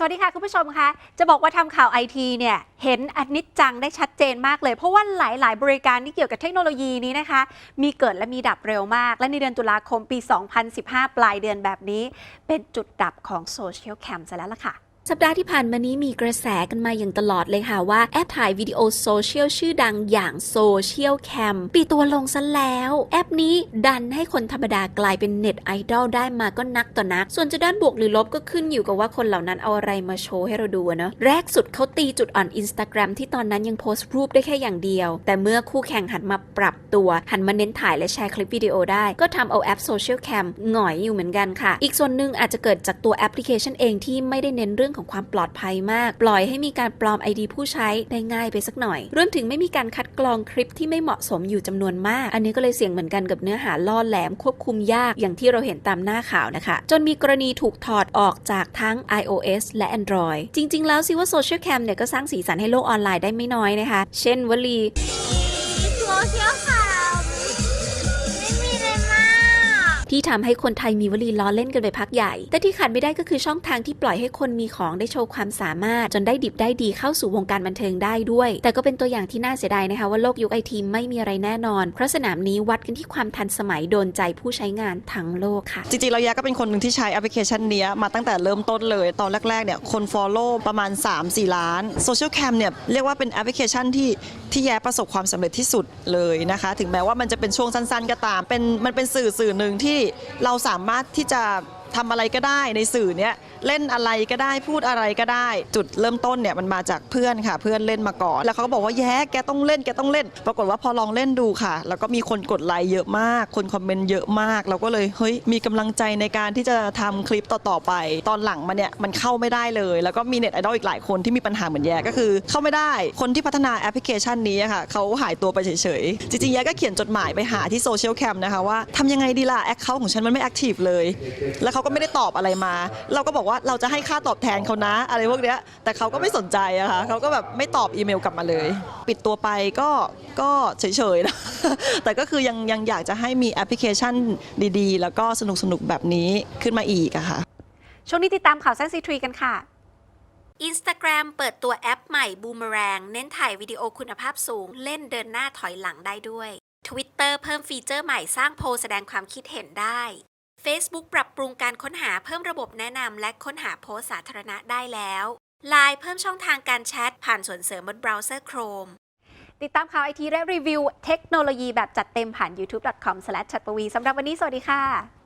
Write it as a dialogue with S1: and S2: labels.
S1: สวัสดีค่ะคุณผู้ชมคะจะบอกว่าทำข่าวไอทีเนี่ยเห็นอนิจจังได้ชัดเจนมากเลย เพราะว่าหลาย ๆ บริการที่เกี่ยวกับเทคโนโลยีนี้นะคะ มีเกิดและมีดับเร็วมาก และในเดือนตุลาคมปี 2015 ปลายเดือนแบบนี้ เป็นจุดดับของโซเชียลแคมซะแล้วล่ะค่ะ
S2: สัปดาห์ที่ผ่านมานี้มีกระแสกันมาอย่างตลอดเลยค่ะว่าแอปถ่ายวิดีโอโซเชียลชื่อดังอย่างโซเชียลแคมปีตัวลงซะแล้ว แอปนี้ดันให้คนธรรมดากลายเป็นเน็ตไอดอลได้มาก็นักต่อนัก ส่วนจะด้านบวกหรือลบก็ขึ้นอยู่กับว่าคนเหล่านั้นเอาอะไรมาโชว์ให้เราดูเนาะแรกสุดเขาตีจุดอ่อน Instagram ที่ตอนนั้นยังโพสต์รูปได้แค่อย่างเดียว แต่เมื่อคู่แข่งหันมาปรับตัว หันมาเน้นถ่ายและแชร์คลิปวิดีโอได้ ก็ทำเอาแอปโซเชียลแคมหงอยอยู่เหมือนกันค่ะ อีกส่วนหนึ่งอาจจะเกิดจากตัวแอปพลิเคชันเองที่ไม่ได้เน้นเรื่องของความปลอดภัยมาก ปล่อยให้มีการปลอม ID ผู้ใช้ได้ง่ายไปสักหน่อย รวมถึงไม่มีการคัดกรองคลิปที่ไม่เหมาะสมอยู่จำนวนมาก อันนี้ก็เลยเสี่ยงเหมือนกันกับเนื้อหาล่อแหลมควบคุมยากอย่างที่เราเห็นตามหน้าข่าวนะคะ จนมีกรณีถูกถอดออกจากทั้ง iOS และ Android จริง ๆ แล้วสิว่า Social Cam เนี่ยก็สร้างสีสันให้โลกออนไลน์ได้ไม่น้อยนะคะ เช่นวลี ที่ทำให้คนไทยมีวลีล้อเล่นกันไปพักใหญ่ แต่ที่ขาดไม่ได้ก็คือช่องทางที่ปล่อยให้คนมีของได้โชว์ความสามารถ จนได้ดิบได้ดีเข้าสู่วงการบันเทิงได้ด้วย แต่ก็เป็นตัวอย่างที่น่าเสียดายนะคะว่าโลกยุคไอทีไม่มีอะไรแน่นอน เพราะสนามนี้วัดกันที่ความทันสมัยโดนใจผู้ใช้งานทั้งโลกค่ะ
S3: จริงๆแล้วยาก็เป็นคนหนึ่งที่ใช้แอปพลิเคชันนี้มาตั้งแต่เริ่มต้นเลย ตอนแรกๆเนี่ยคน Follow ประมาณ 3-4 ล้าน Social Cam เนี่ยเรียกว่าเป็นแอปพลิเคชันที่ที่แย้ประสบความสำเร็จที่สุดเลยนะคะ ถึงแม้ว่ามันจะเป็นช่วงสั้นๆ ก็ตามเป็นมันเป็นสื่อสื่อหนึ่งที่เราสามารถที่จะ ทำอะไรก็ได้ในสื่อเนี้ยเล่นอะไรก็ได้พูดอะไรก็ได้ จุดเริ่มต้นเนี่ยมันมาจากเพื่อนค่ะ เพื่อนเล่นมาก่อน แล้วเขาก็บอกว่าแย้แกต้องเล่นแกต้องเล่น ปรากฏว่าพอลองเล่นดูค่ะ แล้วก็มีคนกดไลค์เยอะมาก คนคอมเมนต์เยอะมาก เราก็เลยเฮ้ยมีกำลังใจในการที่จะทำคลิปต่อๆไป ตอนหลังมาเนี่ยมันเข้าไม่ได้เลย แล้วก็มีเน็ตไอดอลอีกหลายคนที่มีปัญหาเหมือนแย่ก็คือ เข้าไม่ได้คนที่พัฒนาแอปพลิเคชันนี้ค่ะเขาหายตัวไปเฉยๆจริงๆแย่ก็เขียนจดหมายไปหาที่โซเชียลแคมนะคะว่าทำยังไงดีล่ะแอคเคาท์ของฉันมันไม่แอคทีฟเลยแล้วเขาก็ไม่ได้ตอบอะไรมา เราก็บอกว่าเราจะให้ค่าตอบแทนเขานะ อะไรพวกเนี้ยแต่เขาก็ไม่สนใจอะค่ะเขาก็แบบไม่ตอบอีเมลกลับมาเลย ปิดตัวไปก็ก็เฉยๆนะแต่ก็คือยังยังอยากจะให้มีแอปพลิเคชันดีๆ แล้วก็สนุกๆแบบนี้ขึ้นมาอีกอะค่ะ
S1: ช่วงนี้ติดตามข่าวแซนซีทรีกันค่ะ
S2: Instagram เปิดตัวแอปใหม่ Boomerang เน้นถ่ายวิดีโอคุณภาพสูง เล่นเดินหน้าถอยหลังได้ด้วย Twitter เพิ่มฟีเจอร์ใหม่สร้างโพลแสดงความคิดเห็นได้ Facebook ปรับปรุงการค้นหาเพิ่มระบบแนะนำและค้นหาโพสต์สาธารณะได้แล้ว Line เพิ่มช่องทางการแชทผ่านส่วนเสริมบนเบราว์เซอร์ Chrome
S1: ติดตามข่าวไอทีและรีวิวเทคโนโลยีแบบจัดเต็มผ่าน youtube.com/chatpwi สำหรับวันนี้สวัสดีค่ะ